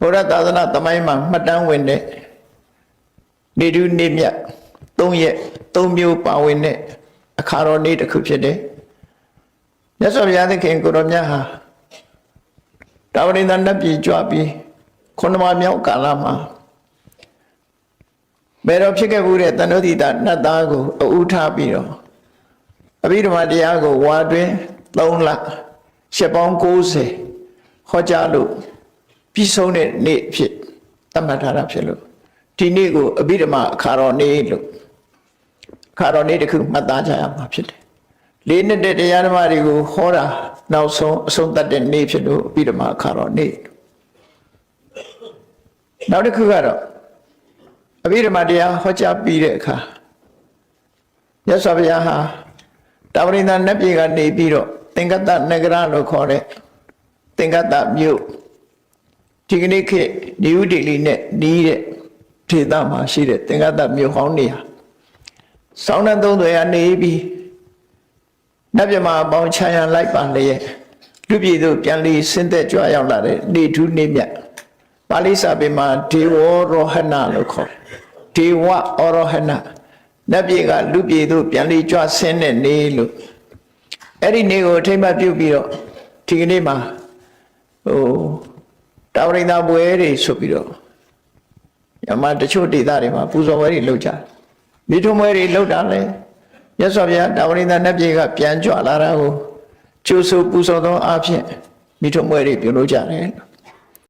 ဘုရားသာသနာသမိုင်းမှာမှတ်တမ်းဝင်တဲ့နေတူးနေမြတ်၃ရက်၃မျိုးပါဝင်တဲ့အခါတော်နေ့တစ်ခုဖြစ်တယ်မြတ်စွာဘုရားသခင်ကိုရောမြတ်ဟာတာဝရိန္ဒနတ်ပြည်ကြွပြီးခုနမမြောက်ကာလမှာဘယ်တော့ဖြစ်ခဲ့ဘူးတဲ့တဏှုတိတနတ်သားကိုအဥထားပြီးတော့အဘိဓမ္မာတရားကိုဝါတွင်3လရှစ်ပေါင်း90ဟောကြားလို့ ပြီးဆုံးတဲ့နေ့အဖြစ်သတ်မှတ်ထားတာဖြစ်လို့ဒီနေ့ကိုအဘိဓမ္မာအခါတော်နေ့လို့အခါတော်နေ့တစ်ခုမှတ်သားကြရမှာဖြစ်တယ်လေးနှစ်တဲ့တရားဓမ္မတွေကိုဟောတာနောက်ဆုံးအဆုံးသတ်တဲ့နေ့ဖြစ်လို့အဘိဓမ္မာအခါတော်နေ့နောက်တစ်ခုကတော့အဘိဓမ္မာတရားဟောကြားပြီးတဲ့အခါမြတ်စွာဘုရားဟာတာဝရိန္ဒနတ်ပြည်ကနေပြီးတော့သင်္ကတ္တနဂရလို့ခေါ်တဲ့သင်္ကတ္တမြို့ ဒီကနေ့ခေတ်နိဝတိလီနဲ့နီးတဲ့ဒေသမှာရှိတဲ့သင်္ကတ္တမြို့ဟောင်းနေဟာဆောင်းတဲ့သုံးတွေကနေပြီးနတ်မြမအပေါင်းခြံရံလိုက်ပါလျက်လူပြည်သို့ပြန်လီဆင်းသက်ကြွရောက်လာတဲ့နေထူးနေမြတ်ပါဠိစာပေမှာဒေဝရောဟဏလို့ခေါ်တယ်ဒေဝဩရောဟဏနတ်ပြည်ကလူပြည်သို့ပြန်လီကြွဆင်းတဲ့နေလို့အဲ့ဒီနေကိုအထိမ့်မှတ်ပြုပြီးတော့ဒီကနေ့မှာဟို တာဝရိန္ဒဘွယ်တွေဆိုပြီးတော့ညမတချို့ဒေသတွေမှာပူဇော်ပွဲတွေလုပ်ကြတယ်မိထုံးပွဲတွေလုပ်တာလဲမြတ်စွာဘုရားတာဝရိန္ဒနတ်ပြည်ကပြန်ကြွလာတာကိုကျိုးဆိုပူဇော်သောအဖြစ်မိထုံးပွဲတွေပြုလုပ်ကြတယ်လို့